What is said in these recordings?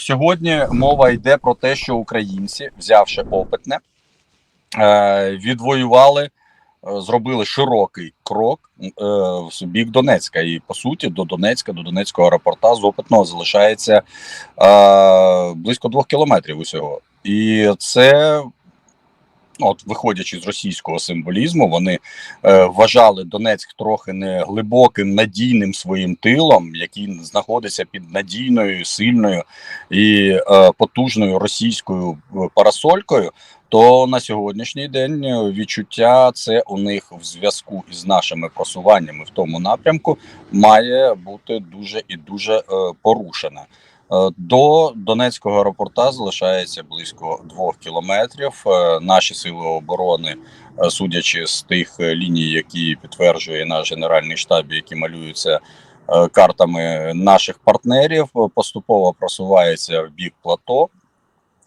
Сьогодні мова йде про те, що українці, взявши опитне, е, відвоювали, е, зробили широкий крок е, в бік Донецька. І по суті, до Донецька, до Донецького аеропорта з опитного залишається близько двох кілометрів усього. І це. От, виходячи з російського символізму, вони е, вважали Донецьк трохи не глибоким надійним своїм тилом, який знаходиться під надійною, сильною і е, потужною російською е, парасолькою. То на сьогоднішній день е, відчуття це у них в зв'язку із нашими просуваннями в тому напрямку має бути дуже і дуже е, порушене. Е, До Донецького аеропорта залишається близько двох кілометрів. Е, Наші сили оборони, е, судячи з тих ліній, які підтверджує наш генеральний штаб, які малюються картами наших партнерів, поступово просувається в бік плато.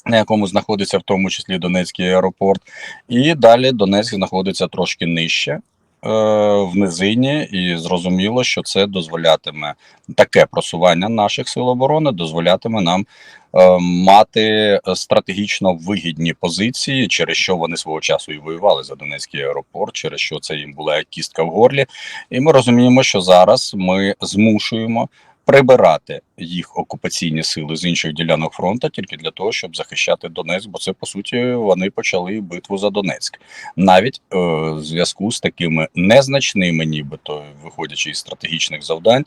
На якому знаходиться в тому числі Донецький аеропорт, і далі Донецьк знаходиться трошки нижче в низині, і зрозуміло, що це дозволятиме таке просування наших сил оборони, дозволятиме нам е, мати стратегічно вигідні позиції, через що вони свого часу і воювали за Донецький аеропорт, через що це їм була кістка в горлі. І ми розуміємо, що зараз ми змушуємо прибирати їх окупаційні сили з інших ділянок фронту тільки для того, щоб захищати Донецьк, бо це по суті вони почали битву за Донецьк, навіть е, в зв'язку з такими незначними, нібито виходячи із стратегічних завдань,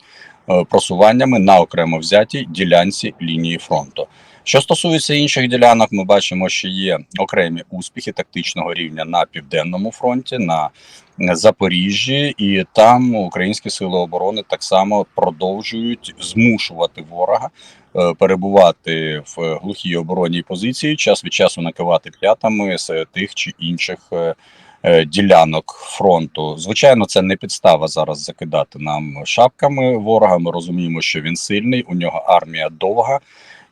е, просуваннями на окремо взятій ділянці лінії фронту. Що стосується інших ділянок, ми бачимо, що є окремі успіхи тактичного рівня на південному фронті, на Запоріжжі, і там українські сили оборони так само продовжують змушувати ворога е, перебувати в глухій оборонній позиції, час від часу накивати п'ятами з тих чи інших е, е, ділянок фронту. Звичайно, це не підстава зараз закидати нам шапками ворога. Ми розуміємо, що він сильний, у нього армія довга.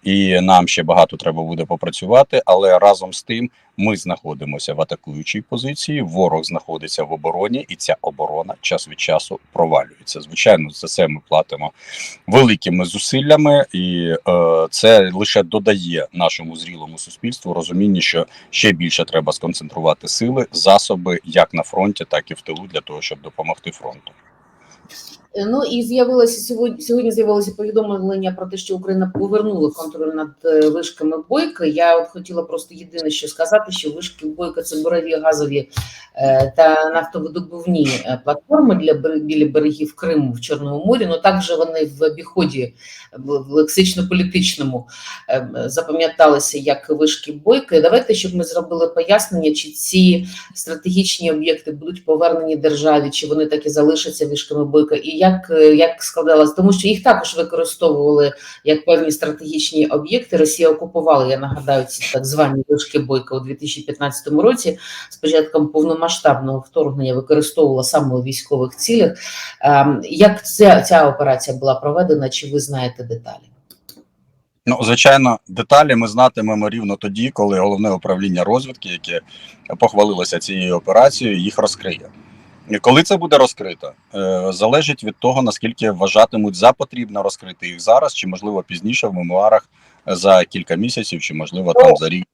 І нам ще багато треба буде попрацювати, але разом з тим ми знаходимося в атакуючій позиції. Ворог знаходиться в обороні, і ця оборона час від часу провалюється. Звичайно, за це ми платимо великими зусиллями, і е, це лише додає нашому зрілому суспільству розуміння, що ще більше треба сконцентрувати сили, засоби як на фронті, так і в тилу для того, щоб допомогти фронту. Ну і з'явилося сьогодні. Сьогодні з'явилося повідомлення про те, що Україна повернула контроль над е, вишками бойка. Я от хотіла просто єдине, що сказати, що вишки бойка це бурові газові е, та нафтовидобувні е, платформи для біля берегів Криму в Чорному морі. Ну також вони в обіході в лексично-політичному запам'яталися як вишки бойка. Давайте, щоб ми зробили пояснення, чи ці стратегічні об'єкти будуть повернені державі, чи вони так і залишаться вишками бойка, і як, е, як складалось, тому що їх також використовували як певні стратегічні об'єкти. Росія окупувала, я нагадаю, ці так звані вишки бойка у 2015 році. З початком повномасштабного вторгнення використовувала саме у військових цілях. Ем, Як ця, ця операція була проведена? Чи ви знаєте деталі? Ну, звичайно, деталі ми знатимемо рівно тоді, коли головне управління розвідки, яке похвалилося цією операцією, їх розкриє. Коли це буде розкрито, е, залежить від того, наскільки вважатимуть за потрібно розкрити їх зараз, чи можливо пізніше в мемуарах за кілька місяців, чи можливо там за рік.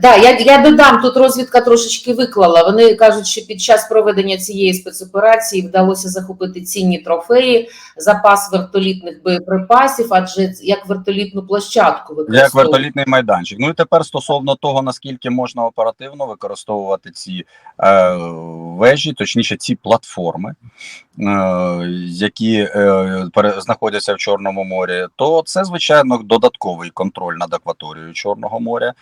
Да, я, я додам, тут розвідка трошечки виклала. Вони кажуть, що під час проведення цієї спецоперації вдалося захопити цінні трофеї, запас вертолітних боєприпасів, адже як вертолітну площадку Як вертолітний майданчик. Ну і тепер стосовно того, наскільки можна оперативно використовувати ці е, вежі, точніше, ці платформи, е, які е, знаходяться в Чорному морі, то це звичайно додатковий контроль над акваторією Чорного моря.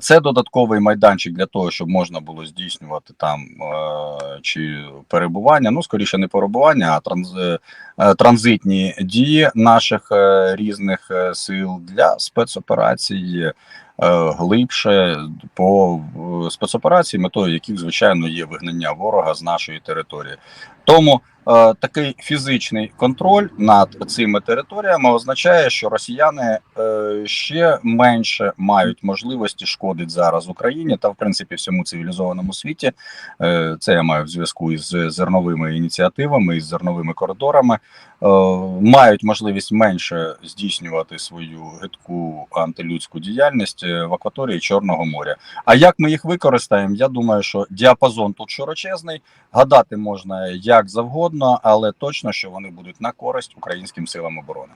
Це додатковий майданчик для того, щоб можна було здійснювати там е, чи перебування. Ну скоріше не перебування, а транз, е, транзитні дії наших е, різних сил для спецоперацій е, глибше по спецоперації, метою яких звичайно є вигнання ворога з нашої території. Тому такий фізичний контроль над цими територіями означає, що росіяни е, ще менше мають можливості шкодити зараз Україні та в принципі всьому цивілізованому світі. Е, Це я маю в зв'язку із зерновими ініціативами із зерновими коридорами. Е, Мають можливість менше здійснювати свою гидку антилюдську діяльність е, в акваторії Чорного моря. А як ми їх використаємо? Я думаю, що діапазон тут широчезний. Гадати можна як завгодно, але точно, що вони будуть на користь українським силам оборони.